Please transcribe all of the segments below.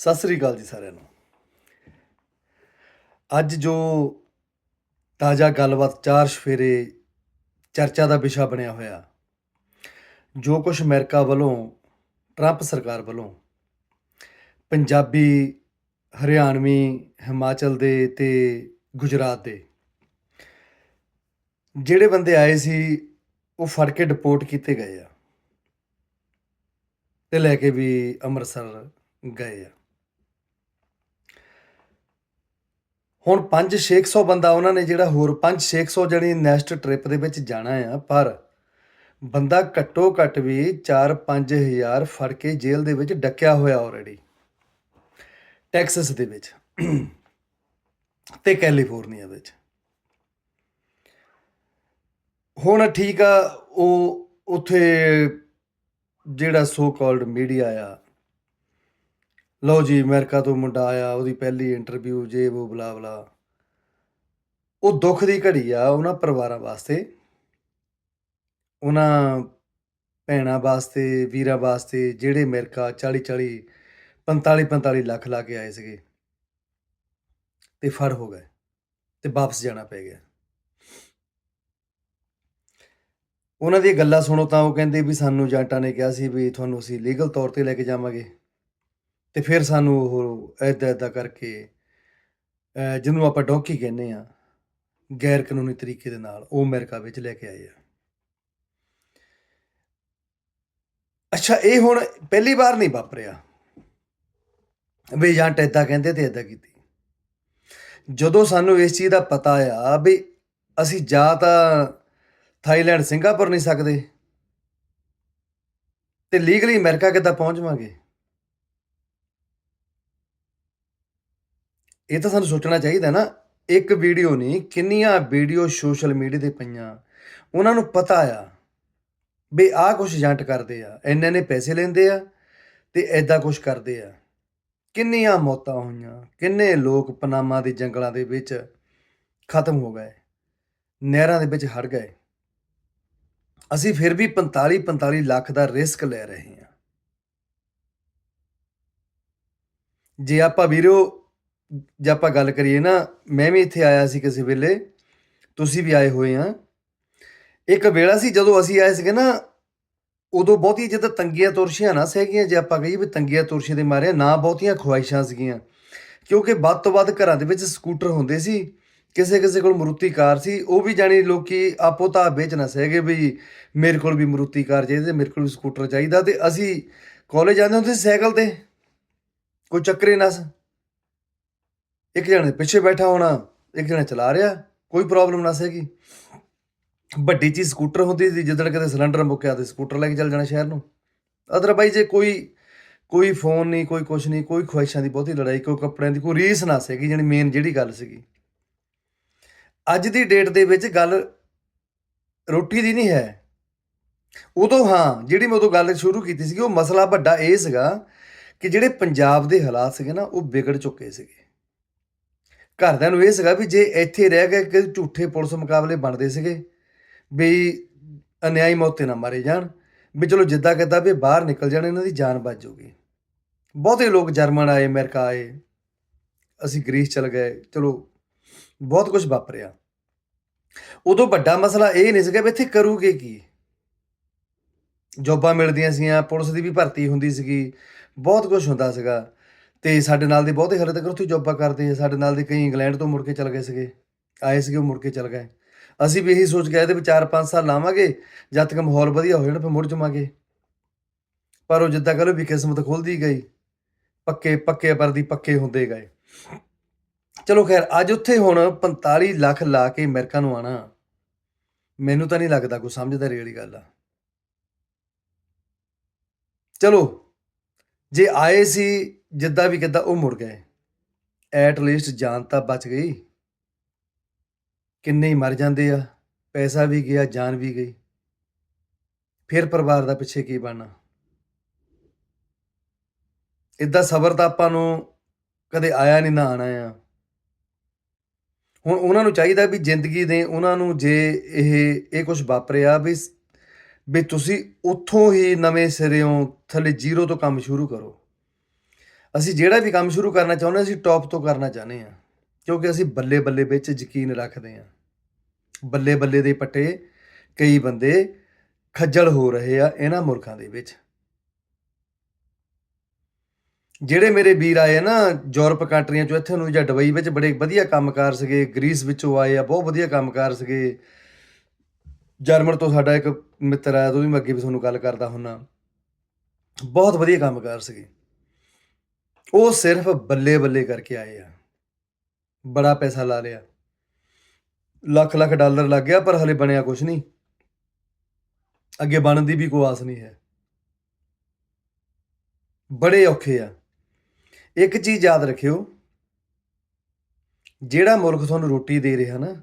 ਸਤਿ ਸ੍ਰੀ ਅਕਾਲ ਜੀ ਸਾਰਿਆਂ ਨੂੰ। ਅੱਜ ਜੋ ਤਾਜ਼ਾ ਗੱਲਬਾਤ ਚਾਰ ਸਫੇਰੇ ਚਰਚਾ ਦਾ ਵਿਸ਼ਾ ਬਣਿਆ ਹੋਇਆ, ਜੋ ਕੁਝ ਅਮਰੀਕਾ ਵੱਲੋਂ, ਟਰੰਪ ਸਰਕਾਰ ਵੱਲੋਂ ਪੰਜਾਬੀ, ਹਰਿਆਣਵੀ, ਹਿਮਾਚਲ ਦੇ ਤੇ ਗੁਜਰਾਤ ਦੇ ਜਿਹੜੇ ਬੰਦੇ ਆਏ ਸੀ, ਉਹ ਫੜ ਕੇ ਡਿਪੋਰਟ ਕੀਤੇ ਗਏ ਆ ਤੇ ਲੈ ਕੇ ਵੀ ਅੰਮ੍ਰਿਤਸਰ ਗਏ ਆ। ਹੁਣ 5-600 ਬੰਦਾ ਉਹਨਾਂ ਨੇ ਜਿਹੜਾ ਹੋਰ 5-600 ਜਣੀ ਨੈਕਸਟ ਟ੍ਰਿਪ ਦੇ ਵਿੱਚ ਜਾਣਾ ਆ, ਪਰ ਬੰਦਾ ਘੱਟੋ ਘੱਟ ਵੀ 4-5000 ਫੜ ਕੇ ਜੇਲ੍ਹ ਦੇ ਵਿੱਚ ਡੱਕਿਆ ਹੋਇਆ ਆਲਰੇਡੀ ਟੈਕਸਸ ਦੇ ਵਿੱਚ ਤੇ ਕੈਲੀਫੋਰਨੀਆ ਵਿੱਚ। ਹੁਣ ਠੀਕ ਆ, ਉਹ ਉਥੇ ਜਿਹੜਾ ਸੋ ਕਾਲਡ ਮੀਡੀਆ ਆ ਲਓ ਜੀ, ਅਮਰੀਕਾ ਤੋਂ ਮੁੰਡਾ ਆਇਆ, ਉਹਦੀ ਪਹਿਲੀ ਇੰਟਰਵਿਊ ਜੇ ਉਹ ਬਲਾ ਬਲਾ। ਉਹ ਦੁੱਖ ਦੀ ਘੜੀ ਆ, ਉਹਨਾਂ ਪਰਿਵਾਰਾਂ ਵਾਸਤੇ। ਉਹਨਾਂ ਭੈਣਾਂ ਵਾਸਤੇ, ਵੀਰਾਂ ਵਾਸਤੇ, ਜਿਹੜੇ ਅਮਰੀਕਾ 40 40 45 45 ਲੱਖ ਲਾ ਕੇ ਆਏ ਸੀਗੇ। ਤੇ ਫੜ ਹੋ ਗਏ ਤੇ ਵਾਪਸ ਜਾਣਾ ਪੈ ਗਿਆ। ਉਹਨਾਂ ਦੀ ਗੱਲਾਂ ਸੁਣੋ ਤਾਂ ਉਹ ਕਹਿੰਦੇ ਵੀ ਸਾਨੂੰ ਏਜੰਟਾਂ ਨੇ ਕਿਹਾ ਸੀ ਵੀ ਤੁਹਾਨੂੰ ਅਸੀਂ ਲੀਗਲ ਤੌਰ ਤੇ ਲੈ ਕੇ ਜਾਵਾਂਗੇ। ਤੇ ਫਿਰ ਸਾਨੂੰ ਉਹ ਐਦਾਂ ਐਦਾਂ ਕਰਕੇ ਅਹ ਜਿਹਨੂੰ ਆਪਾਂ ਡੌਂਕੀ ਕਹਿੰਦੇ ਆ ਗੈਰ ਕਾਨੂੰਨੀ ਤਰੀਕੇ ਦੇ ਨਾਲ ਉਹ ਅਮਰੀਕਾ ਵਿੱਚ ਲੈ ਕੇ ਆਏ ਆ। ਅੱਛਾ, ਇਹ ਹੁਣ ਪਹਿਲੀ ਵਾਰ ਨਹੀਂ ਵਾਪਰਿਆ। ਵੀ ਏਜੰਟ ਐਦਾਂ ਕਹਿੰਦੇ ਤੇ ਐਦਾਂ ਕੀਤੀ। ਜਦੋਂ ਸਾਨੂੰ ਇਸ ਚੀਜ਼ ਦਾ ਪਤਾ ਆ ਵੀ ਅਸੀਂ ਜਾਂ ਤਾਂ ਥਾਈਲੈਂਡ, ਸਿੰਗਾਪੁਰ ਨਹੀਂ ਸਕਦੇ, ਤੇ ਲੀਗਲੀ ਅਮਰੀਕਾ ਕਿੱਦਾਂ ਪਹੁੰਚਵਾਂਗੇ ਇਹ ਤਾਂ ਸਾਨੂੰ ਸੋਚਣਾ ਚਾਹੀਦਾ ਨਾ, ਇੱਕ ਵੀਡੀਓ ਨਹੀਂ, ਕਿੰਨੀਆਂ ਵੀਡੀਓ ਸੋਸ਼ਲ ਮੀਡੀਆ ਤੇ ਪਈਆਂ। ਉਹਨਾਂ ਨੂੰ ਪਤਾ ਆ ਵੀ ਆਹ ਕੁਝ ਏਜੰਟ ਕਰਦੇ ਆ, ਇੰਨੇ ਨੇ ਪੈਸੇ ਲੈਂਦੇ ਆ ਤੇ ਐਦਾਂ ਕੁਝ ਕਰਦੇ ਆ। ਕਿੰਨੀਆਂ ਮੌਤਾਂ ਹੋਈਆਂ, ਕਿੰਨੇ ਲੋਕ ਪਨਾਮਾ ਦੇ ਜੰਗਲਾਂ ਦੇ ਵਿੱਚ ਖਤਮ ਹੋ ਗਏ, ਨਹਿਰਾਂ ਦੇ ਵਿੱਚ ਹੜ ਗਏ। ਅਸੀਂ ਫਿਰ ਵੀ 45 45 ਲੱਖ ਦਾ ਰਿਸਕ ਲੈ ਰਹੇ ਹਾਂ। ਜੇ ਆਪਾਂ ਵੀਰੋ ਜੇ ਆਪਾਂ ਗੱਲ ਕਰੀਏ ਨਾ, ਮੈਂ ਵੀ ਇੱਥੇ ਆਇਆ ਸੀ ਕਿਸੇ ਵੇਲੇ, ਤੁਸੀਂ ਵੀ ਆਏ ਹੋਏ ਆ। ਇੱਕ ਵੇਲਾ ਸੀ ਜਦੋਂ ਅਸੀਂ ਆਏ ਸੀਗੇ ਨਾ, ਉਦੋਂ ਬਹੁਤੀ ਜਿੱਦਾਂ ਤੰਗੀਆਂ ਤੁਰਸ਼ੀਆਂ ਨਾ ਸੀਗੀਆਂ, ਜੇ ਆਪਾਂ ਕਹੀਏ ਵੀ ਤੰਗੀਆਂ ਤੁਰਸ਼ੀਆਂ ਦੇ ਮਾਰੇ, ਨਾ ਬਹੁਤੀਆਂ ਖੁਆਇਸ਼ਾਂ ਸੀਗੀਆਂ। ਕਿਉਂਕਿ ਵੱਧ ਤੋਂ ਵੱਧ ਘਰਾਂ ਦੇ ਵਿੱਚ ਸਕੂਟਰ ਹੁੰਦੇ ਸੀ, ਕਿਸੇ ਕਿਸੇ ਕੋਲ ਮਰੂਤੀ ਕਾਰ ਸੀ, ਉਹ ਵੀ ਜਾਣੀ ਲੋਕੀ ਆਪੋ ਤਾਂ ਵੇਚ ਨਾ ਸੀਗੇ ਵੀ ਮੇਰੇ ਕੋਲ ਵੀ ਮਰੂਤੀ ਕਾਰ ਚਾਹੀਦੀ ਮੇਰੇ ਕੋਲ ਵੀ ਸਕੂਟਰ ਚਾਹੀਦਾ ਤੇ ਅਸੀਂ ਕਾਲਜ ਜਾਂਦੇ ਹੁੰਦੇ ਸੀ ਸਾਈਕਲ ਤੇ, ਕੋਈ ਚੱਕਰੇ ਨਸ ਇੱਕ ਜਣੇ ਪਿੱਛੇ ਬੈਠਾ ਹੋਣਾ, ਇੱਕ ਜਣੇ ਚਲਾ ਰਿਹਾ, ਕੋਈ ਪ੍ਰੋਬਲਮ ਨਾ ਸੀਗੀ ਵੱਡੀ ਚੀਜ਼ ਸਕੂਟਰ ਹੁੰਦੀ ਸੀ, ਜਿੱਦਣ ਕਦੇ ਸਿਲੰਡਰ ਮੁੱਕਿਆ ਤੇ ਸਕੂਟਰ ਲੈ ਕੇ ਚੱਲ ਜਾਣਾ ਸ਼ਹਿਰ ਨੂੰ। ਅਦਰਵਾਈਜ਼ ਜੇ ਕੋਈ ਕੋਈ ਫੋਨ ਨਹੀਂ ਕੋਈ ਕੁਛ ਨਹੀਂ ਕੋਈ ਖੁਆਇਸ਼ਾਂ ਦੀ ਬਹੁਤੀ ਲੜਾਈ, ਕੋਈ ਕੱਪੜਿਆਂ ਦੀ, ਕੋਈ ਰੀਸ ਨਾ ਸੀਗੀ ਜਿਹੜੀ ਮੇਨ ਜਿਹੜੀ ਗੱਲ ਸੀਗੀ। ਅੱਜ ਦੀ ਡੇਟ ਦੇ ਵਿੱਚ ਗੱਲ ਰੋਟੀ ਦੀ ਨਹੀਂ ਹੈ। ਉਦੋਂ ਹਾਂ, ਜਿਹੜੀ ਮੈਂ ਉਦੋਂ ਗੱਲ ਸ਼ੁਰੂ ਕੀਤੀ ਸੀਗੀ, ਉਹ ਮਸਲਾ ਵੱਡਾ ਇਹ ਸੀਗਾ ਕਿ ਜਿਹੜੇ ਪੰਜਾਬ ਦੇ ਹਾਲਾਤ ਸੀਗੇ ਨਾ, ਉਹ ਵਿਗੜ ਚੁੱਕੇ ਸੀਗੇ। ਘਰਦਿਆਂ ਨੂੰ ਇਹ ਸੀਗਾ ਵੀ ਜੇ ਇੱਥੇ ਰਹਿ ਗਏ ਕਿ ਝੂਠੇ ਪੁਲਿਸ ਮੁਕਾਬਲੇ ਬਣਦੇ ਸੀਗੇ, ਵੀ ਅਨਿਆਈ ਮੌਤੇ ਨਾ ਮਾਰੇ ਜਾਣ, ਵੀ ਚਲੋ ਜਿੱਦਾਂ ਕਿੱਦਾਂ ਵੀ ਬਾਹਰ ਨਿਕਲ ਜਾਣ, ਇਹਨਾਂ ਦੀ ਜਾਨ ਬਚ ਜਾਊਗੀ। ਬਹੁਤੇ ਲੋਕ ਜਰਮਨ ਆਏ, ਅਮਰੀਕਾ ਆਏ, ਅਸੀਂ ਗ੍ਰੀਸ ਚਲ ਗਏ, ਚਲੋ ਬਹੁਤ ਕੁਝ ਵਾਪਰਿਆ। ਉਦੋਂ ਵੱਡਾ ਮਸਲਾ ਇਹ ਨਹੀਂ ਸੀਗਾ ਵੀ ਇੱਥੇ ਕਰੂਗੇ ਕੀ? ਜੋਬਾਂ ਮਿਲਦੀਆਂ ਸੀਆਂ, ਪੁਲਿਸ ਦੀ ਵੀ ਭਰਤੀ ਹੁੰਦੀ ਸੀਗੀ, ਬਹੁਤ ਕੁਝ ਹੁੰਦਾ ਸੀਗਾ। ਤੇ ਸਾਡੇ ਨਾਲ ਦੇ ਬਹੁਤੇ ਹਲੇ ਤੱਕ ਉੱਥੇ ਜੋਬਾਂ ਕਰਦੇ ਆ। ਸਾਡੇ ਨਾਲ ਦੇ ਕਈ ਇੰਗਲੈਂਡ ਤੋਂ ਮੁੜ ਕੇ ਚਲ ਗਏ ਸੀਗੇ। ਆਏ ਸੀਗੇ, ਉਹ ਮੁੜ ਕੇ ਚਲ ਗਏ। ਅਸੀਂ ਵੀ ਇਹੀ ਸੋਚ ਕੇ ਆਏ ਤੇ ਵੀ 4-5 ਸਾਲ ਲਾਵਾਂਗੇ, ਜਦ ਤੱਕ ਮਾਹੌਲ ਵਧੀਆ ਹੋ ਜਾਣਾ ਫਿਰ ਮੁੜ ਜਾਵਾਂਗੇ ਪਰ ਉਹ ਜਿੱਦਾਂ ਕਹ ਲਓ ਵੀ ਕਿਸਮਤ ਖੁੱਲਦੀ ਗਈ। ਪੱਕੇ ਪੱਕੇ ਪਰਦੀ ਪੱਕੇ ਹੁੰਦੇ ਗਏ। ਚਲੋ ਖੈਰ, ਅੱਜ ਉੱਥੇ ਹੁਣ 45 ਲੱਖ ਲਾ ਕੇ ਅਮਰੀਕਾ ਨੂੰ ਆਣਾ ਮੈਨੂੰ ਤਾਂ ਨਹੀਂ ਲੱਗਦਾ ਕੋਈ ਸਮਝਦਾਰੀ ਵਾਲੀ ਗੱਲ ਆ। ਚਲੋ, ਜੇ ਆਏ ਸੀ ਜਿੱਦਾਂ ਵੀ ਕਿੱਦਾਂ ਉਹ ਮੁੜ ਗਏ। ਐਟ ਲੀਸਟ ਜਾਨ ਤਾਂ ਬਚ ਗਈ। ਕਿੰਨੇ ਹੀ ਮਰ ਜਾਂਦੇ ਆ। ਪੈਸਾ ਵੀ ਗਿਆ, ਜਾਨ ਵੀ ਗਈ। ਫਿਰ ਪਰਿਵਾਰ ਦਾ ਪਿੱਛੇ ਕੀ ਬਣਨਾ? ਇਦਾਂ ਸਬਰ ਤਾਂ ਆਪਾਂ ਨੂੰ ਕਦੇ ਆਇਆ ਨਹੀਂ, ਨਾ ਆਣਾ ਆ। ਹੁਣ ਉਹਨਾਂ ਨੂੰ ਚਾਹੀਦਾ ਵੀ ਜ਼ਿੰਦਗੀ ਦੇ ਉਹਨਾਂ ਨੂੰ ਜੇ ਇਹ ਇਹ ਕੁਝ ਵਾਪਰਿਆ ਵੀ ਵੀ ਤੁਸੀਂ ਉੱਥੋਂ ਹੀ ਨਵੇਂ ਸਿਰਿਓਂ ਥੱਲੇ ਜ਼ੀਰੋ ਤੋਂ ਕੰਮ ਸ਼ੁਰੂ ਕਰੋ। ਅਸੀਂ ਜਿਹੜਾ ਵੀ ਕੰਮ ਸ਼ੁਰੂ ਕਰਨਾ ਚਾਹੁੰਦੇ ਹਾਂ, ਅਸੀਂ ਟੌਪ ਤੋਂ ਕਰਨਾ ਚਾਹੁੰਦੇ ਹਾਂ। ਕਿਉਂਕਿ ਅਸੀਂ ਬੱਲੇ ਬੱਲੇ ਵਿੱਚ ਯਕੀਨ ਰੱਖਦੇ ਹਾਂ। ਬੱਲੇ ਬੱਲੇ ਦੇ ਪੱਟੇ ਕਈ ਬੰਦੇ ਖੱਜਲ ਹੋ ਰਹੇ ਆ ਇਹਨਾਂ ਮੁਲਕਾਂ ਦੇ ਵਿੱਚ। ਜਿਹੜੇ ਮੇਰੇ ਵੀਰ ਆਏ ਆ ਨਾ, ਯੂਰਪ ਕੰਟਰੀਆਂ ਚੋਂ ਇੱਥੇ ਨੂੰ ਜਾਂ ਦੁਬਈ ਵਿੱਚ ਬੜੇ ਵਧੀਆ ਕੰਮਕਾਰ ਸੀਗੇ, ਗ੍ਰੀਸ ਵਿੱਚੋਂ ਆਏ ਆ, ਬਹੁਤ ਵਧੀਆ ਕੰਮਕਾਰ ਸੀਗੇ। ਜਰਮਨ ਤੋਂ ਸਾਡਾ ਇੱਕ ਮਿੱਤਰ ਆਇਆ ਉਹਦੀ ਮੈਂ ਅੱਗੇ ਵੀ ਤੁਹਾਨੂੰ ਗੱਲ ਕਰਦਾ ਹੁੰਨਾ। ਬਹੁਤ ਵਧੀਆ ਕੰਮਕਾਰ ਸੀਗੇ। ਉਹ ਸਿਰਫ ਬੱਲੇ ਬੱਲੇ ਕਰਕੇ ਆਏ ਆ। ਬੜਾ ਪੈਸਾ ਲਾ ਲਿਆ। ਲੱਖ ਲੱਖ ਡਾਲਰ ਲੱਗ ਗਿਆ, ਪਰ ਹਲੇ ਬਣਿਆ ਕੁਝ ਨਹੀਂ। ਅੱਗੇ ਬਣਨ ਦੀ ਵੀ ਕੋਈ ਆਸ ਨਹੀਂ ਹੈ। ਬੜੇ ਔਖੇ ਆ। ਇੱਕ ਚੀਜ਼ ਯਾਦ ਰੱਖਿਓ, ਜਿਹੜਾ ਮੁਲਕ ਤੁਹਾਨੂੰ ਰੋਟੀ ਦੇ ਰਿਹਾ ਨਾ,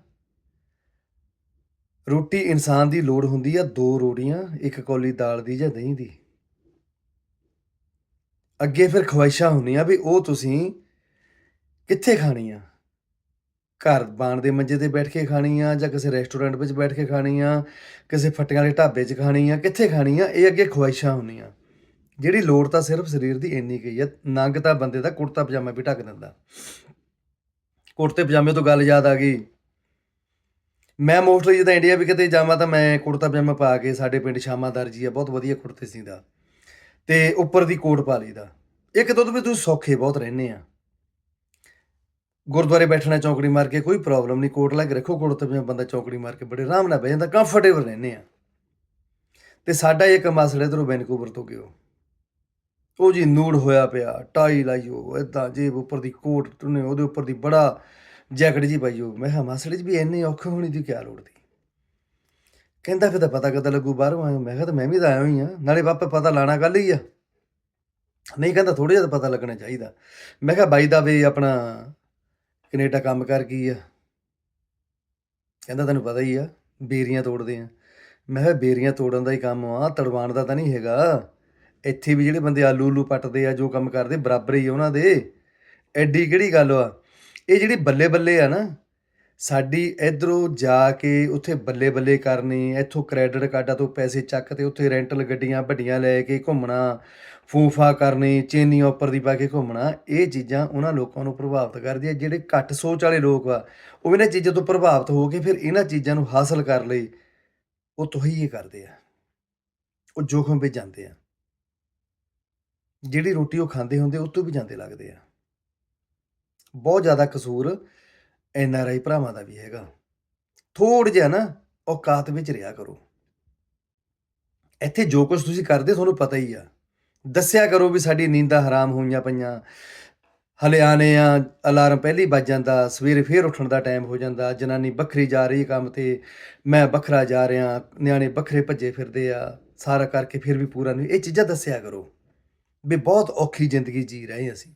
ਰੋਟੀ ਇਨਸਾਨ ਦੀ ਲੋੜ ਹੁੰਦੀ ਆ ਦੋ ਰੋੜੀਆਂ ਇੱਕ ਕੌਲੀ ਦਾਲ ਦੀ ਜਾਂ ਦਹੀਂ ਦੀ। ਅੱਗੇ ਫਿਰ ਖਵਾਇਸ਼ਾਂ ਹੁੰਦੀਆਂ ਵੀ ਉਹ ਤੁਸੀਂ ਕਿੱਥੇ ਖਾਣੀ ਆ ਘਰ ਬਾਣ ਦੇ ਮੰਜੇ ਤੇ ਬੈਠ ਕੇ ਖਾਣੀ ਆ ਜਾਂ ਕਿਸੇ ਰੈਸਟੋਰੈਂਟ ਵਿੱਚ ਬੈਠ ਕੇ ਖਾਣੀ ਆ ਕਿਸੇ ਫੱਟੀਆਂ ਵਾਲੇ ਢਾਬੇ 'ਚ ਖਾਣੀ ਆ ਕਿੱਥੇ ਖਾਣੀ ਆ ਇਹ ਅੱਗੇ ਖਵਾਇਸ਼ਾਂ ਹੁੰਦੀਆਂ। ਜਿਹੜੀ ਲੋੜ ਤਾਂ ਸਿਰਫ ਸਰੀਰ ਦੀ ਇੰਨੀ ਗਈ ਹੈ ਨੰਗ ਤਾਂ ਬੰਦੇ ਦਾ ਕੁੜਤਾ ਪਜਾਮਾ ਵੀ ਢੱਕ ਦਿੰਦਾ। ਕੁੜਤੇ ਪਜਾਮੇ ਤੋਂ ਗੱਲ ਯਾਦ ਆ ਗਈ। ਮੈਂ ਮੋਸਟਲੀ ਜਦੋਂ ਇੰਡੀਆ ਵੀ ਕਿਤੇ ਜਾਵਾਂ ਤਾਂ ਮੈਂ ਕੁੜਤਾ ਪਜਾਮਾ ਪਾ ਕੇ ਸਾਡੇ ਪਿੰਡ ਸ਼ਾਮਾ ਜੀ ਆ, ਬਹੁਤ ਵਧੀਆ ਕੁੜਤੇ ਸੀਂਦਾ। ਤੇ ਉੱਪਰ ਦੀ ਕੋਟ ਪਾ ਲਈਦਾ। ਇੱਕ ਦੁੱਧ ਵੀ ਤੁਸੀਂ ਸੌਖੇ ਬਹੁਤ ਰਹਿੰਦੇ ਆ। ਗੁਰਦੁਆਰੇ ਬੈਠਣਾ ਚੌਂਕੜੀ ਮਾਰ ਕੇ ਕੋਈ ਪ੍ਰੋਬਲਮ ਨਹੀਂ, ਕੋਟ ਲਾ ਕੇ ਰੱਖੋ ਕੁੜਤੇ ਪਜਾਮਾ ਬੰਦਾ ਚੌਂਕੜੀ ਮਾਰ ਕੇ ਬੜੇ ਆਰਾਮ ਨਾਲ ਬਹਿ ਜਾਂਦਾ ਕੰਫਰਟੇਬਲ ਰਹਿੰਦੇ ਆ। ਤੇ ਸਾਡਾ ਇੱਕ ਮਾਸੜ ਇਧਰੋਂ ਵੈਨਕੂਵਰ ਤੋਂ ਗਿਓ। ਉਹ ਜੀ ਨੂੜ ਹੋਇਆ ਪਿਆ ਟਾਈ ਲਾਈਓ, ਏਦਾਂ ਜੇਬ ਉੱਪਰ ਦੀ ਕੋਟ ਤੁਨੇ ਉਹਦੇ ਉੱਪਰ ਦੀ ਬੜਾ ਜੈਕਟ ਜੀ ਪਾਈਓ। ਮੈਂ ਕਿਹਾ ਮਾਸੜ ਜੀ ਵੀ ਇੰਨੇ ਔਖੇ ਹੋਣੀ ਦੀ ਕੀ ਲੋੜ ਦੀ? ਕਹਿੰਦਾ ਫਿਰ ਤਾਂ ਪਤਾ ਕਦ ਲੱਗੂ ਬਾਹਰੋਂ ਆਇਆ। ਮੈਂ ਕਿਹਾ ਤਾਂ ਮੈਂ ਵੀ ਤਾਂ ਆਇਆ ਹੀ ਆ। ਨਾਲੇ ਬਾਪੇ ਪਤਾ ਲਾਣਾ ਕੱਲ ਹੀ ਆ। ਨਹੀਂ ਕਹਿੰਦਾ ਥੋੜਾ ਜਿਹਾ ਪਤਾ ਲੱਗਣਾ ਚਾਹੀਦਾ। ਮੈਂ ਕਿਹਾ ਬਾਈ ਦਾ ਵੀ ਆਪਣਾ ਕੈਨੇਡਾ ਕੰਮ ਕਰ ਕੀ ਆ? ਕਹਿੰਦਾ ਤੈਨੂੰ ਪਤਾ ਹੀ ਆ, ਬੇਰੀਆਂ ਤੋੜਦੇ ਆ। ਮੈਂ ਕਿਹਾ ਬੇਰੀਆਂ ਤੋੜਨ ਦਾ ਹੀ ਕੰਮ ਆ ਤੜਵਾਣ ਦਾ ਤਾਂ ਨਹੀਂ ਹੈਗਾ। ਇੱਥੇ ਵੀ ਜਿਹੜੇ ਬੰਦੇ ਆਲੂ ਉਲੂ ਪੱਟਦੇ ਆ, ਜੋ ਕੰਮ ਕਰਦੇ, ਬਰਾਬਰ ਹੀ ਆ ਉਹਨਾਂ ਦੇ। ਐਡੀ ਕਿਹੜੀ ਗੱਲ ਆ? ਇਹ ਜਿਹੜੀ ਬੱਲੇ ਬੱਲੇ ਆ ਨਾ ਸਾਡੀ ਇਧਰੋਂ ਜਾ ਕੇ ਉੱਥੇ ਬੱਲੇ ਬੱਲੇ ਕਰਨੀ, ਇੱਥੋਂ ਕ੍ਰੈਡਿਟ ਕਾਰਡਾਂ ਤੋਂ ਪੈਸੇ ਚੱਕ ਤੇ ਉੱਥੇ ਰੈਂਟਲ ਗੱਡੀਆਂ ਵੱਡੀਆਂ ਲੈ ਕੇ ਘੁੰਮਣਾ, ਫੂਫਾ ਕਰਨੀ, ਚੇਨੀ ਉੱਪਰ ਦੀ ਪਾ ਕੇ ਘੁੰਮਣਾ, ਇਹ ਚੀਜ਼ਾਂ ਉਹਨਾਂ ਲੋਕਾਂ ਨੂੰ ਪ੍ਰਭਾਵਿਤ ਕਰਦੀਆਂ, ਜਿਹੜੇ ਘੱਟ ਸੋਚ ਵਾਲੇ ਲੋਕ ਆ, ਉਹ ਇਹਨਾਂ ਚੀਜ਼ਾਂ ਤੋਂ ਪ੍ਰਭਾਵਿਤ ਹੋ ਕੇ ਫਿਰ ਇਹਨਾਂ ਚੀਜ਼ਾਂ ਨੂੰ ਹਾਸਲ ਕਰ ਲਈ, ਉਹ ਤੋਹੀਏ ਕਰਦੇ ਆ। ਉਹ ਜੋਖਮ ਵਿੱਚ ਜਾਂਦੇ ਆ। ਜਿਹੜੀ ਰੋਟੀ ਉਹ ਖਾਂਦੇ ਹੁੰਦੇ, ਉਹ ਤੋਂ ਵੀ ਜਾਂਦੇ ਲੱਗਦੇ ਆ। ਬਹੁਤ ਜ਼ਿਆਦਾ ਕਸੂਰ ਐਨ ਆਰ ਆਈ ਭਰਾਵਾਂ ਦਾ ਵੀ ਹੈਗਾ। ਥੋੜ ਜਿਹਾ ਨਾ ਔਕਾਤ ਵਿੱਚ ਰਿਹਾ ਕਰੋ। ਇੱਥੇ ਜੋ ਕੁਝ ਤੁਸੀਂ ਕਰਦੇ ਤੁਹਾਨੂੰ ਪਤਾ ਹੀ ਆ। ਦੱਸਿਆ ਕਰੋ ਵੀ ਸਾਡੀ ਨੀਂਦਾਂ ਹਰਾਮ ਹੋਈਆਂ ਪਈਆਂ। ਹਲੇ ਆਨੇ ਆ, ਅਲਾਰਮ ਪਹਿਲੀ ਵੱਜ ਜਾਂਦਾ, ਸਵੇਰੇ ਫੇਰ ਉੱਠਣ ਦਾ ਟਾਈਮ ਹੋ ਜਾਂਦਾ। ਜਨਾਨੀ ਵੱਖਰੀ ਜਾ ਰਹੀ ਕੰਮ ਤੇ, ਮੈਂ ਵੱਖਰਾ ਜਾ ਰਿਹਾ, ਨਿਆਣੇ ਵੱਖਰੇ ਭੱਜੇ ਫਿਰਦੇ ਆ। ਸਾਰਾ ਕਰਕੇ ਫਿਰ ਵੀ ਪੂਰਾ ਨਹੀਂ, ਇਹ ਚੀਜ਼ਾਂ ਦੱਸਿਆ ਕਰੋ। ਵੀ ਬਹੁਤ ਔਖੀ ਜ਼ਿੰਦਗੀ ਜੀ ਰਹੇ ਅਸੀਂ।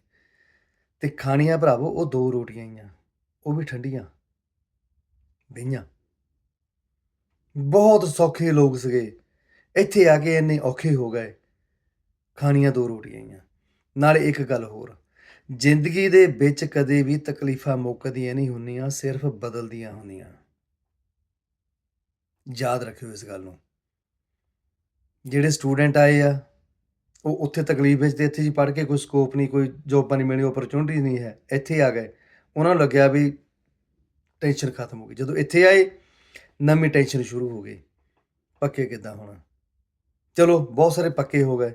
ਤੇ ਖਾਣੀਆਂ ਭਰਾਵੋ, ਉਹ ਦੋ ਰੋਟੀਆਂ ਹੀ ਆ। ਉਹ ਵੀ ਠੰਡੀਆਂ। ਬਈਆਂ ਬਹੁਤ ਸੌਖੇ ਲੋਕ ਸੀਗੇ। ਇੱਥੇ ਆ ਕੇ ਇੰਨੇ ਔਖੇ ਹੋ ਗਏ। ਖਾਣੀਆਂ ਦੋ ਰੋਟੀਆਂ ਆਈਆਂ ਨਾਲੇ ਇੱਕ ਗੱਲ ਹੋਰ। ਜ਼ਿੰਦਗੀ ਦੇ ਵਿੱਚ ਕਦੇ ਵੀ ਤਕਲੀਫਾਂ ਮੁੱਕਦੀਆਂ ਨਹੀਂ ਹੁੰਦੀਆਂ, ਸਿਰਫ ਬਦਲਦੀਆਂ ਹੁੰਦੀਆਂ। ਯਾਦ ਰੱਖਿਓ ਇਸ ਗੱਲ ਨੂੰ। ਜਿਹੜੇ ਸਟੂਡੈਂਟ ਆਏ ਆ, ਉਹ ਉੱਥੇ ਤਕਲੀਫ ਵਿੱਚ ਤੇ ਇੱਥੇ ਜੀ ਪੜ੍ਹ ਕੇ ਕੋਈ ਸਕੋਪ ਨਹੀਂ, ਕੋਈ ਜੋਬਾਂ ਨਹੀਂ ਮਿਲਣੀ ਓਪਰਚੁਨਿਟੀ ਨਹੀਂ ਹੈ। ਇੱਥੇ ਆ ਗਏ। ਉਹਨਾਂ ਨੂੰ ਲੱਗਿਆ ਵੀ ਟੈਨਸ਼ਨ ਖਤਮ ਹੋ ਗਈ। ਜਦੋਂ ਇੱਥੇ ਆਏ, ਨਵੀਂ ਟੈਨਸ਼ਨ ਸ਼ੁਰੂ ਹੋ ਗਈ। ਪੱਕੇ ਕਿੱਦਾਂ ਹੋਣਾ? ਚਲੋ, ਬਹੁਤ ਸਾਰੇ ਪੱਕੇ ਹੋ ਗਏ।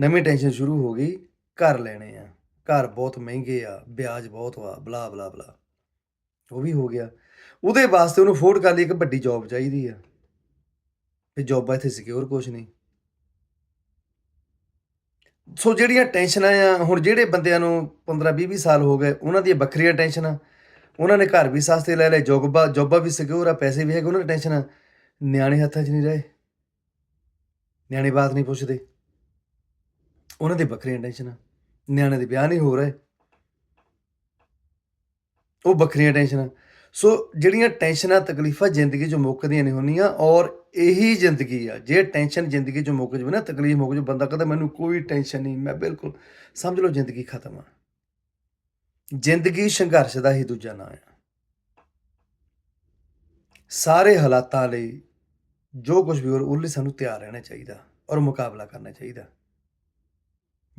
ਨਵੀਂ ਟੈਨਸ਼ਨ ਸ਼ੁਰੂ ਹੋ ਗਈ, ਘਰ ਲੈਣੇ ਆ। ਘਰ ਬਹੁਤ ਮਹਿੰਗੇ ਆ, ਵਿਆਜ ਬਹੁਤ ਵਾ, ਬਲਾ ਬਲਾ ਬਲਾ। ਉਹ ਵੀ ਹੋ ਗਿਆ। ਉਹਦੇ ਵਾਸਤੇ ਉਹਨੂੰ ਅਫੋਰਡ ਕਰ ਲਈ ਇੱਕ ਵੱਡੀ ਜੌਬ ਚਾਹੀਦੀ ਆ। ਤੇ ਜੌਬਾਂ ਇੱਥੇ ਸਿਕਿਉਰ ਕੁਛ ਨਹੀਂ। ਸੋ ਜਿਹੜੀਆਂ ਟੈਨਸ਼ਨਾਂ ਆ, ਹੁਣ ਜਿਹੜੇ ਬੰਦਿਆਂ ਨੂੰ 15 20 ਸਾਲ ਹੋ ਗਏ, ਉਹਨਾਂ ਦੀਆਂ ਵੱਖਰੀਆਂ ਟੈਨਸ਼ਨਾਂ। ਉਹਨਾਂ ਨੇ ਘਰ ਵੀ ਸਸਤੇ ਲੈ ਲਏ, ਜੋਬਾ ਜੋਬਾ ਵੀ ਸਿਕਿਉਰ ਆ, ਪੈਸੇ ਵੀ ਹੈਗੇ, ਉਹਨਾਂ ਦੀ ਟੈਨਸ਼ਨ। ਨਿਆਣੇ ਹੱਥਾਂ 'ਚ ਨਹੀਂ ਰਹੇ। ਨਿਆਣੇ ਬਾਤ ਨਹੀਂ ਪੁੱਛਦੇ। ਉਹਨਾਂ ਦੀ ਵੱਖਰੀਆਂ ਟੈਨਸ਼ਨਾਂ। ਨਿਆਣੇ ਦੇ ਵਿਆਹ ਨਹੀਂ ਹੋ ਰਹੇ। ਉਹ ਵੱਖਰੀਆਂ ਟੈਨਸ਼ਨਾਂ। ਸੋ ਜਿਹੜੀਆਂ ਟੈਨਸ਼ਨਾਂ, ਤਕਲੀਫਾਂ ਜ਼ਿੰਦਗੀ 'ਚ ਮੁੱਕਦੀਆਂ ਨਹੀਂ ਹੁੰਦੀਆਂ ਔਰ ਇਹੀ ਜ਼ਿੰਦਗੀ ਆ, ਜੇ ਟੈਨਸ਼ਨ ਜ਼ਿੰਦਗੀ 'ਚ ਮੁੱਕ ਜਵੇ ਨਾ, ਤਕਲੀਫ ਮੁੱਕ ਜਵੇ, ਬੰਦਾ ਕਹਿੰਦਾ ਮੈਨੂੰ ਕੋਈ ਟੈਨਸ਼ਨ ਨਹੀਂ, ਮੈਂ ਬਿਲਕੁਲ ਸਮਝ ਲਓ ਜ਼ਿੰਦਗੀ ਖਤਮ ਆ। ਜ਼ਿੰਦਗੀ ਸੰਘਰਸ਼ ਦਾ ਹੀ ਦੂਜਾ ਨਾਂ ਆ। ਸਾਰੇ ਹਾਲਾਤਾਂ ਲਈ ਜੋ ਕੁਝ ਵੀ ਹੋਰ ਉਹਦੇ ਲਈ ਸਾਨੂੰ ਤਿਆਰ ਰਹਿਣਾ ਚਾਹੀਦਾ ਔਰ ਮੁਕਾਬਲਾ ਕਰਨਾ ਚਾਹੀਦਾ।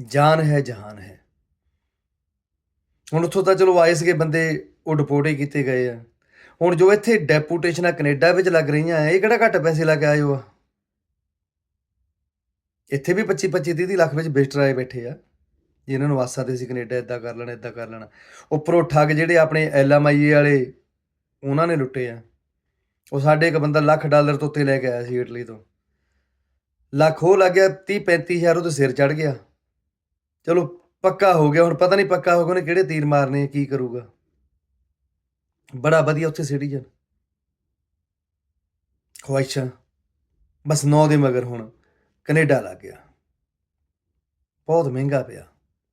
ਜਾਨ ਹੈ, ਜਹਾਨ ਹੈ। ਹੁਣ ਉੱਥੋਂ ਤਾਂ ਚਲੋ ਆਏ ਸੀਗੇ ਬੰਦੇ, ਉਹ ਡਿਪੋਰਟ ਹੀ ਕੀਤੇ ਗਏ ਆ। ਹੁਣ ਜੋ ਇੱਥੇ ਡੈਪੂਟੇਸ਼ਨਾਂ ਕੈਨੇਡਾ ਵਿੱਚ ਲੱਗ ਰਹੀਆਂ ਆ, ਇਹ ਕਿਹੜਾ ਘੱਟ ਪੈਸੇ ਲੱਗ ਆਏ ਹੋ ਇੱਥੇ ਵੀ 25 25 30 ਲੱਖ ਵਿੱਚ ਵਿਜ਼ਟਰ ਆਏ ਬੈਠੇ ਆ। ਜਿਨ੍ਹਾਂ ਨੂੰ ਆਸਾਂ ਤੇ ਸੀ ਕੈਨੇਡਾ ਇਦਾਂ ਕਰ ਲੈਣਾ ਇਦਾਂ ਕਰ ਲੈਣਾ। ਉੱਪਰੋਂ ਠੱਗ ਜਿਹੜੇ ਆਪਣੇ ਐਲਐਮਆਈ ਵਾਲੇ, ਉਹਨਾਂ ਨੇ ਲੁੱਟੇ ਆ। ਉਹ ਸਾਡੇ ਇੱਕ ਬੰਦਾ ਲੱਖ ਡਾਲਰ ਤੋਂ ਉੱਤੇ ਲੈ ਕੇ ਆਇਆ ਸੀ ਇਟਲੀ ਤੋਂ। ਲੱਖ ਉਹ ਲੱਗ ਗਿਆ 30 35 ਹਜ਼ਾਰ ਉਹਦੇ ਸਿਰ ਚੜ ਗਿਆ। ਚਲੋ ਪੱਕਾ ਹੋ ਗਿਆ, ਹੁਣ ਪਤਾ ਨਹੀਂ ਪੱਕਾ ਹੋ ਗਿਆ ਉਹਨੇ ਕਿਹੜੇ ਤੀਰ ਮਾਰਨੇ ਕੀ ਕਰੂਗਾ। ਬੜਾ ਵਧੀਆ ਉੱਥੇ ਸਿਟੀਜ਼ਨ ਖਵਾਇਸ਼ਾਂ ਬਸ ਨੌ ਦੇ ਮਗਰ ਹੁਣ ਕੈਨੇਡਾ ਲੱਗ ਗਿਆ। ਬਹੁਤ ਮਹਿੰਗਾ ਪਿਆ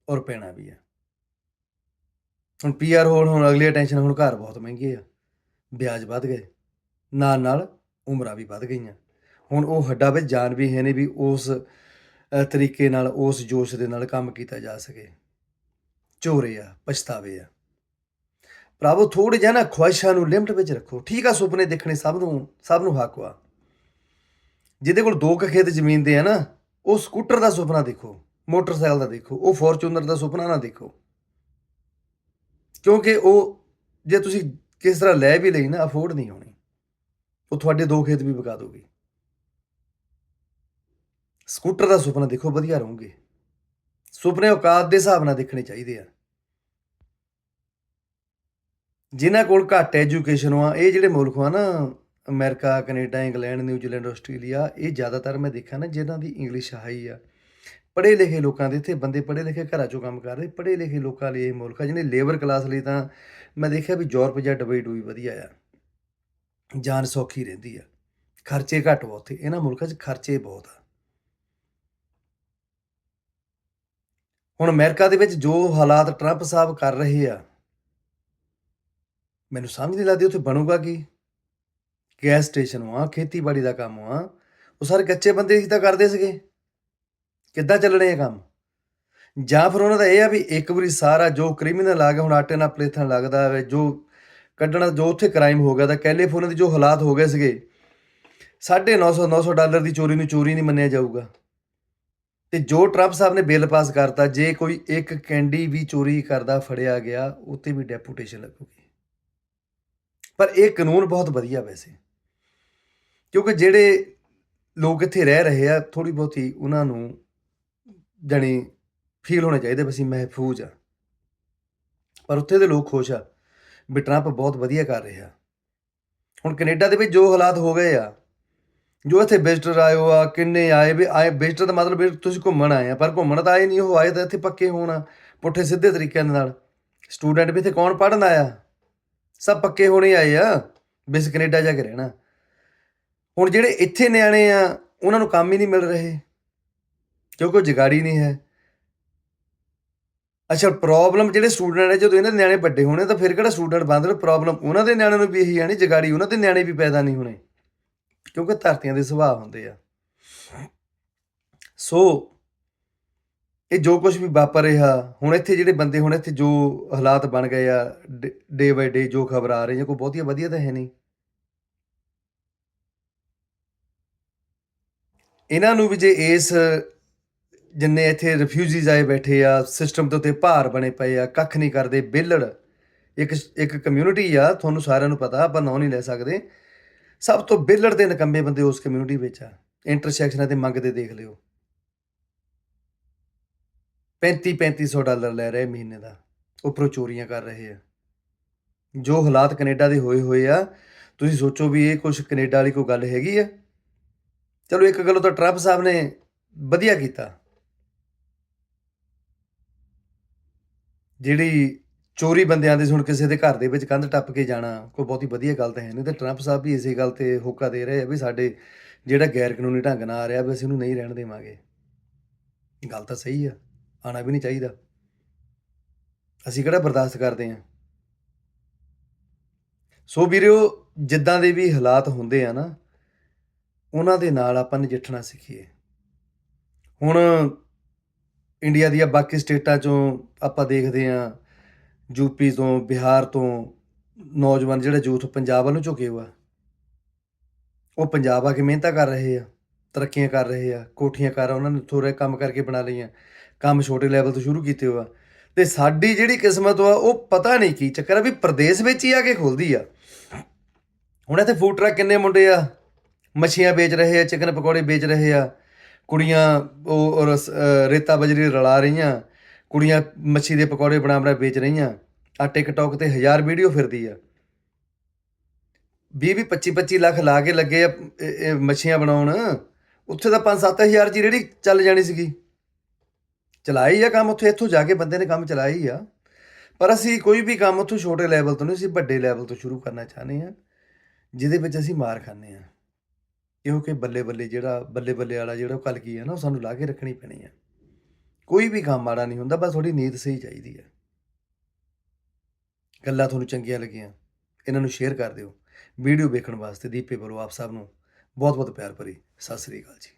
ਔਰ ਪੈਣਾ ਵੀ ਹੈ ਹੁਣ ਪੀਆਰ ਹੋਣ ਹੁਣ ਅਗਲੀ ਟੈਨਸ਼ਨ, ਹੁਣ ਘਰ ਬਹੁਤ ਮਹਿੰਗੇ ਆ। ਵਿਆਜ ਵੱਧ ਗਏ। ਨਾਲ ਨਾਲ ਉਮਰਾਂ ਵੀ ਵੱਧ ਗਈਆਂ। ਹੁਣ ਉਹ ਹੱਡਾ ਵਿੱਚ ਜਾਨ ਵੀ ਹੈ ਨਹੀਂ ਵੀ ਉਸ ਤਰੀਕੇ ਨਾਲ ਉਸ ਜੋਸ਼ ਦੇ ਨਾਲ ਕੰਮ ਕੀਤਾ ਜਾ ਸਕੇ। ਚੋਰੇ ਆ, ਪਛਤਾਵੇ ਆ। ਭਰਾਵੋ ਥੋੜੇ ਜਿਹਾ ਨਾ ਖੁਆਇਸ਼ਾਂ ਨੂੰ ਲਿਮਟ ਵਿੱਚ ਰੱਖੋ। ਠੀਕ ਆ, ਸੁਪਨੇ ਦੇਖਣੇ ਸਭ ਨੂੰ ਸਭ ਨੂੰ ਹੱਕ ਆ ਜਿਹਦੇ ਕੋਲ ਦੋ ਕੁ ਖੇਤ ਜ਼ਮੀਨ ਦੇ ਆ ਨਾ, ਉਹ ਸਕੂਟਰ ਦਾ ਸੁਪਨਾ ਦੇਖੋ, ਮੋਟਰਸਾਈਕਲ ਦਾ ਦੇਖੋ, ਉਹ ਫੋਰਚੂਨਰ ਦਾ ਸੁਪਨਾ ਨਾ ਦੇਖੋ। ਕਿਉਂਕਿ ਉਹ, ਜੇ ਤੁਸੀਂ ਕਿਸ ਤਰ੍ਹਾਂ ਲੈ ਵੀ ਲਈ ਨਾ, ਅਫੋਰਡ ਨਹੀਂ ਹੋਣੀ। ਉਹ ਤੁਹਾਡੇ ਦੋ ਖੇਤ ਵੀ ਵਿਕਾ ਦੋਗੇ। ਸਕੂਟਰ ਦਾ ਸੁਪਨਾ ਦੇਖੋ ਵਧੀਆ ਰਹੋਗੇ। ਸੁਪਨੇ ਔਕਾਤ ਦੇ ਹਿਸਾਬ ਨਾਲ ਦੇਖਣੇ ਚਾਹੀਦੇ ਆ। ਜਿਨ੍ਹਾਂ ਕੋਲ ਘੱਟ ਐਜੂਕੇਸ਼ਨ ਆ ਇਹ ਜਿਹੜੇ ਮੁਲਕ ਆ ਨਾ, America, Canada, England, New Zealand, Australia, ਇਹ ਜ਼ਿਆਦਾਤਰ ਮੈਂ ਦੇਖਿਆ ਨਾ, ਜਿਨ੍ਹਾਂ ਦੀ ਇੰਗਲਿਸ਼ ਹਾਈ ਆ। ਪੜ੍ਹੇ ਲਿਖੇ ਲੋਕਾਂ ਦੇ ਇੱਥੇ ਬੰਦੇ ਪੜ੍ਹੇ ਲਿਖੇ ਘਰਾਂ ਚੋਂ ਕੰਮ ਕਰ ਰਹੇ ਪੜ੍ਹੇ ਲਿਖੇ ਲੋਕਾਂ ਲਈ ਇਹ ਮੁਲਕ ਆ, ਜਿਹਨੇ ਲੇਬਰ ਕਲਾਸ ਲਈ ਤਾਂ ਮੈਂ ਦੇਖਿਆ ਵੀ ਯੂਰਪ ਜਾਂ ਦੁਬਈ ਡੂਈ ਵਧੀਆ ਆ। ਜਾਨ ਸੌਖੀ ਰਹਿੰਦੀ ਆ। ਖਰਚੇ ਘੱਟ ਵਾ ਉੱਥੇ ਇਹਨਾਂ ਮੁਲਕਾਂ 'ਚ ਖਰਚੇ ਬਹੁਤ ਆ। ਹੁਣ ਅਮਰੀਕਾ ਦੇ ਵਿੱਚ ਜੋ ਹਾਲਾਤ ਟਰੰਪ ਸਾਹਿਬ ਕਰ ਰਹੇ ਆ, ਮੈਨੂੰ ਸਮਝ ਨਹੀਂ ਲੱਗਦੀ ਉੱਥੇ ਬਣੂਗਾ ਕੀ। ਗੈਸ ਸਟੇਸ਼ਨ ਵਾ, ਖੇਤੀਬਾੜੀ ਦਾ ਕੰਮ ਵਾ, ਉਹ ਸਾਰੇ ਕੱਚੇ ਬੰਦੇ ਹੀ ਤਾਂ ਕਰਦੇ ਸੀਗੇ। ਕਿੱਦਾਂ ਚੱਲਣੇ ਆ ਕੰਮ? ਜਾਂ ਫਿਰ ਉਹਨਾਂ ਦਾ ਇਹ ਆ ਵੀ ਇੱਕ ਵਾਰੀ ਸਾਰਾ ਜੋ ਕ੍ਰਿਮੀਨਲ ਆ ਗਿਆ, ਹੁਣ ਆਟੇ ਨਾਲ ਪਲੇਥਣ ਲੱਗਦਾ ਹੈ ਜੋ ਕੱਢਣਾ, ਜੋ ਉੱਥੇ ਕ੍ਰਾਈਮ ਹੋ ਗਿਆ, ਤਾਂ ਕੈਲੀਫੋਰਨੀਆ ਦੇ ਜੋ ਹਾਲਾਤ ਹੋ ਗਏ ਸੀਗੇ 950 900 ਡਾਲਰ ਦੀ ਚੋਰੀ ਨੂੰ ਚੋਰੀ ਨਹੀਂ ਮੰਨਿਆ ਜਾਊਗਾ। ਤੇ ਜੋ ਟਰੰਪ ਸਾਹਿਬ ਨੇ ਬਿੱਲ ਪਾਸ ਕਰਤਾ, ਜੇ ਕੋਈ ਇੱਕ ਕੈਂਡੀ ਵੀ ਚੋਰੀ ਕਰਦਾ, ਫੜਿਆ ਗਿਆ ਉੱਤੇ ਵੀ ਡੈਪੂਟੇਸ਼ਨ ਲੱਗੂਗੀ। ਪਰ ਇਹ ਕਾਨੂੰਨ ਬਹੁਤ ਵਧੀਆ ਵੈਸੇ। ਕਿਉਂਕਿ ਜਿਹੜੇ ਲੋਕ ਇੱਥੇ ਰਹਿ ਰਹੇ ਆ ਥੋੜੀ ਬਹੁਤੀ ਉਹਨਾਂ ਨੂੰ ਜਾਣੀ ਫੀਲ ਹੋਣੇ ਚਾਹੀਦੇ ਵੀ ਅਸੀਂ ਮਹਿਫੂਜ਼ ਆ। ਪਰ ਉੱਥੇ ਦੇ ਲੋਕ ਖੁਸ਼ ਆ ਵੀ ਟਰੰਪ ਬਹੁਤ ਵਧੀਆ ਕਰ ਰਿਹਾ। ਹੁਣ ਕੈਨੇਡਾ ਦੇ ਵਿੱਚ ਜੋ ਹਾਲਾਤ ਹੋ ਗਏ ਆ ਜੋ ਇੱਥੇ ਵਿਜ਼ਟਰ ਆਇਓ ਆ, ਕਿੰਨੇ ਆਏ, ਵੀ ਆਏ ਵਿਜ਼ਟਰ ਦਾ ਮਤਲਬ ਵੀ ਤੁਸੀਂ ਘੁੰਮਣ ਆਏ ਆ, ਪਰ ਘੁੰਮਣ ਤਾਂ ਆਏ ਨਹੀਂ, ਉਹ ਆਏ ਤਾਂ ਇੱਥੇ ਪੱਕੇ ਹੋਣ ਪੁੱਠੇ ਸਿੱਧੇ ਤਰੀਕੇ ਨਾਲ। ਸਟੂਡੈਂਟ ਵੀ ਇੱਥੇ ਕੌਣ ਪੜਨ ਆਇਆ? ਸਭ ਪੱਕੇ ਹੋਣੇ ਆਏ ਆ ਬਿਸ ਕੈਨੇਡਾ ਜਾ ਕੇ ਰਹਿਣਾ। ਹੁਣ ਜਿਹੜੇ ਇੱਥੇ ਨਿਆਣੇ ਆ, ਉਹਨਾਂ ਨੂੰ ਕੰਮ ਹੀ ਨਹੀਂ ਮਿਲ ਰਹੇ, ਕਿਉਂਕਿ ਜਗਾੜੀ ਨਹੀਂ ਹੈ। ਅੱਛਾ ਪ੍ਰੋਬਲਮ ਜਿਹੜੇ ਸਟੂਡੈਂਟ ਹੈ ਜਦੋਂ ਇਹਨਾਂ ਦੇ ਨਿਆਣੇ ਵੱਡੇ ਹੋਣੇ ਤਾਂ ਫਿਰ ਕਿਹੜਾ ਸਟੂਡੈਂਟ ਬੰਦ ਰਹੇ ਪ੍ਰੋਬਲਮ ਉਹਨਾਂ ਦੇ ਨਿਆਣਿਆਂ ਨੂੰ ਵੀ ਇਹੀ ਆਣੀ ਜਗਾੜੀ ਉਹਨਾਂ ਦੇ ਨਿਆਣੇ ਵੀ ਪੈਦਾ ਨਹੀਂ ਹੋਣੇ। ਕਿਉਂਕਿ ਧਰਤੀਆਂ ਦੇ ਸੁਭਾਅ ਹੁੰਦੇ ਆ। ਸੋ ਇਹ ਜੋ ਕੁਝ ਵੀ ਵਾਪਰ ਰਿਹਾ, ਹੁਣ ਇੱਥੇ ਜਿਹੜੇ ਬੰਦੇ, ਹੁਣ ਇੱਥੇ ਜੋ ਹਾਲਾਤ ਬਣ ਗਏ ਆ, ਡੇ ਬਾਈ ਡੇ ਜੋ ਖਬਰ ਆ ਰਹੀ ਹੈ ਕੋਈ ਬਹੁਤੀ ਵਧੀਆ ਤਾਂ ਹੈ ਨਹੀਂ। ਇਹਨਾਂ ਨੂੰ ਵੀ ਜੇ ਇਸ ਜਿੰਨੇ ਇੱਥੇ ਰਿਫਿਊਜੀਜ਼ ਆਏ ਬੈਠੇ ਆ ਸਿਸਟਮ ਦੇ ਉੱਤੇ ਭਾਰ ਬਣੇ ਪਏ ਆ, ਕੱਖ ਨਹੀਂ ਕਰਦੇ, ਬੇਲੜ, ਇੱਕ ਇੱਕ ਕਮਿਊਨਿਟੀ ਆ, ਤੁਹਾਨੂੰ ਸਾਰਿਆਂ ਨੂੰ ਪਤਾ, ਆਪਾਂ ਨਾਂ ਨਹੀਂ ਲੈ ਸਕਦੇ ਸਭ ਤੋਂ ਬਿੱਲੜ ਦੇ ਨਕੰਮੇ ਬੰਦੇ ਉਸ ਕਮਿਊਨਿਟੀ ਵਿੱਚ ਆ। ਇੰਟਰਸੈਕਸ਼ਨਾਂ ਤੇ ਮੰਗਦੇ ਦੇਖ ਲਿਓ। 35 3500 ਡਾਲਰ ਲੈ ਰਹੇ ਮਹੀਨੇ ਦਾ। ਉੱਪਰੋਂ ਚੋਰੀਆਂ ਕਰ ਰਹੇ ਆ। ਜੋ ਹਾਲਾਤ ਕੈਨੇਡਾ ਦੇ ਹੋਏ ਹੋਏ ਆ, ਤੁਸੀਂ ਸੋਚੋ ਵੀ ਇਹ ਕੁਝ ਕੈਨੇਡਾ ਵਾਲੀ ਕੋਈ ਗੱਲ ਹੈਗੀ ਆ। ਚਲੋ ਇੱਕ ਗੱਲੋਂ ਤਾਂ ਟਰੰਪ ਸਾਹਿਬ ਨੇ ਵਧੀਆ ਕੀਤਾ। ਜਿਹੜੀ ਚੋਰੀ ਬੰਦਿਆਂ ਦੇ ਹੁਣ ਕਿਸੇ ਦੇ ਘਰ ਦੇ ਵਿੱਚ ਕੰਧ ਟੱਪ ਕੇ ਜਾਣਾ, ਕੋਈ ਬਹੁਤੀ ਵਧੀਆ ਗੱਲ ਤਾਂ ਹੈ ਨਹੀਂ। ਤੇ ਟਰੰਪ ਸਾਹਿਬ ਵੀ ਇਸੇ ਗੱਲ ਤੇ ਹੋਕਾ ਦੇ ਰਹੇ ਆ ਵੀ ਸਾਡੇ ਜਿਹੜਾ ਗੈਰ ਕਾਨੂੰਨੀ ਢੰਗ ਨਾਲ ਆ ਰਿਹਾ, ਵੀ ਅਸੀਂ ਉਹਨੂੰ ਨਹੀਂ ਰਹਿਣ ਦੇਵਾਂਗੇ। ਗੱਲ ਤਾਂ ਸਹੀ ਆ ਆਣਾ ਵੀ ਨਹੀਂ ਚਾਹੀਦਾ। ਅਸੀਂ ਕਿਹੜਾ ਬਰਦਾਸ਼ਤ ਕਰਦੇ ਆ? ਸੋ ਵੀਰਿਓ ਜਿੱਦਾਂ ਦੇ ਵੀ ਹਾਲਾਤ ਹੁੰਦੇ ਆ ਨਾ, ਉਹਨਾਂ ਦੇ ਨਾਲ ਆਪਾਂ ਨਜਿੱਠਣਾ ਸਿੱਖੀਏ। ਹੁਣ ਇੰਡੀਆ ਦੀਆਂ ਬਾਕੀ ਸਟੇਟਾਂ ਚੋਂ ਆਪਾਂ ਦੇਖਦੇ ਆ ਯੂਪੀ ਤੋਂ, ਬਿਹਾਰ ਤੋਂ ਨੌਜਵਾਨ ਜਿਹੜਾ ਯੂਥ ਪੰਜਾਬ ਵੱਲ ਨੂੰ ਝੁਕੇ ਹੋਆ ਉਹ ਪੰਜਾਬ ਆ ਕੇ ਮਿਹਨਤਾਂ ਕਰ ਰਹੇ ਆ, ਤਰੱਕੀਆਂ ਕਰ ਰਹੇ ਆ, ਕੋਠੀਆਂ ਕਰ ਉਹਨਾਂ ਨੇ ਥੋੜੇ ਕੰਮ ਕਰਕੇ ਬਣਾ ਲਈਆਂ, ਕੰਮ ਛੋਟੇ ਲੈਵਲ ਤੋਂ ਸ਼ੁਰੂ ਕੀਤੇ ਹੋਆ ਤੇ ਸਾਡੀ ਜਿਹੜੀ ਕਿਸਮਤ ਵਾ, ਉਹ ਪਤਾ ਨਹੀਂ ਕੀ ਚੱਕਰ ਆ ਵੀ ਪ੍ਰਦੇਸ਼ ਵਿੱਚ ਹੀ ਆ ਕੇ ਖੁੱਲਦੀ ਆ। ਹੁਣ ਇੱਥੇ ਫੂਡ ਟਰੱਕ ਕਿੰਨੇ ਮੁੰਡੇ ਆ? ਮੱਛੀਆਂ ਵੇਚ ਰਹੇ ਆ ਚਿਕਨ ਪਕੌੜੇ ਵੇਚ ਰਹੇ ਆ, ਕੁੜੀਆਂ ਉਹ, ਔਰ ਰੇਤਾ ਬਜਰੀ ਰਲਾ ਰਹੀਆਂ ਕੁੜੀਆਂ ਮੱਛੀ ਦੇ ਪਕੌੜੇ ਬਣਾ ਬਣਾ ਵੇਚ ਰਹੀਆਂ ਆ ਟਿਕਟੌਕ ਤੇ ਹਜ਼ਾਰ ਵੀਡੀਓ ਫਿਰਦੀ ਆ। 20 20 25 25 ਲੱਖ ਲਾ ਕੇ ਲੱਗੇ ਆ ਮੱਛੀਆਂ ਬਣਾਉਣ। ਉੱਥੇ ਤਾਂ 5-7000 ਜੀ ਜਿਹੜੀ ਚੱਲ ਜਾਣੀ ਸੀਗੀ। ਚਲਾਈ ਆ ਕੰਮ ਉੱਥੇ, ਇੱਥੋਂ ਜਾ ਕੇ ਬੰਦੇ ਨੇ ਕੰਮ ਚਲਾਇਆ ਹੀ ਆ। ਪਰ ਅਸੀਂ ਕੋਈ ਵੀ ਕੰਮ ਉੱਥੋਂ ਛੋਟੇ ਲੈਵਲ ਤੋਂ ਨਹੀਂ, ਅਸੀਂ ਵੱਡੇ ਲੈਵਲ ਤੋਂ ਸ਼ੁਰੂ ਕਰਨਾ ਚਾਹੁੰਦੇ ਆ, ਜਿਹਦੇ ਵਿੱਚ ਅਸੀਂ ਮਾਰ ਖਾਂਦੇ ਆ। ਕਿ ਬੱਲੇ ਬੱਲੇ ਜਿਹੜਾ, ਬੱਲੇ ਬੱਲੇ ਵਾਲਾ ਜਿਹੜਾ ਉਹ ਕਲਕੀ ਆ ਨਾ, ਉਹ ਸਾਨੂੰ ਲਾ ਕੇ ਰੱਖਣੀ ਪੈਣੀ ਆ। ਕੋਈ ਵੀ ਕੰਮ ਮਾੜਾ ਨਹੀਂ ਹੁੰਦਾ, ਬਸ ਥੋੜੀ ਨੀਤ ਸਹੀ ਚਾਹੀਦੀ ਹੈ। ਗੱਲਾਂ ਤੁਹਾਨੂੰ ਚੰਗੀਆਂ ਲੱਗੀਆਂ, ਇਹਨਾਂ ਨੂੰ ਸ਼ੇਅਰ ਕਰ ਦਿਓ। ਵੀਡੀਓ ਵੇਖਣ ਵਾਸਤੇ ਦੀਪੇ ਵੱਲੋਂ ਆਪ ਸਭ ਨੂੰ ਬਹੁਤ ਬਹੁਤ ਪਿਆਰ ਭਰੀ। ਸਤਿ ਸ੍ਰੀ ਅਕਾਲ ਜੀ।